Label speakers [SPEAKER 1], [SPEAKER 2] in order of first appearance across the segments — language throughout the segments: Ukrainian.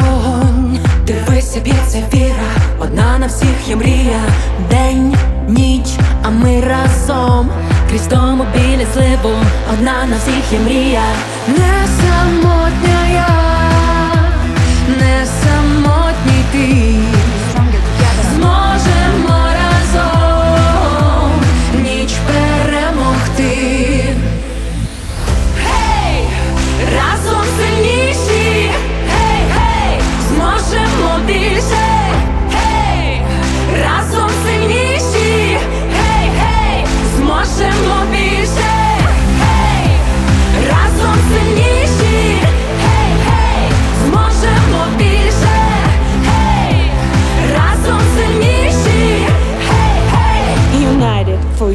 [SPEAKER 1] вогонь, дивися, б'ється віра, одна на всіх є мрія, день, ніч, а ми разом. Крізь тому біля зливу, одна на всіх є мрія, не самотня я.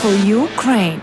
[SPEAKER 2] for Ukraine.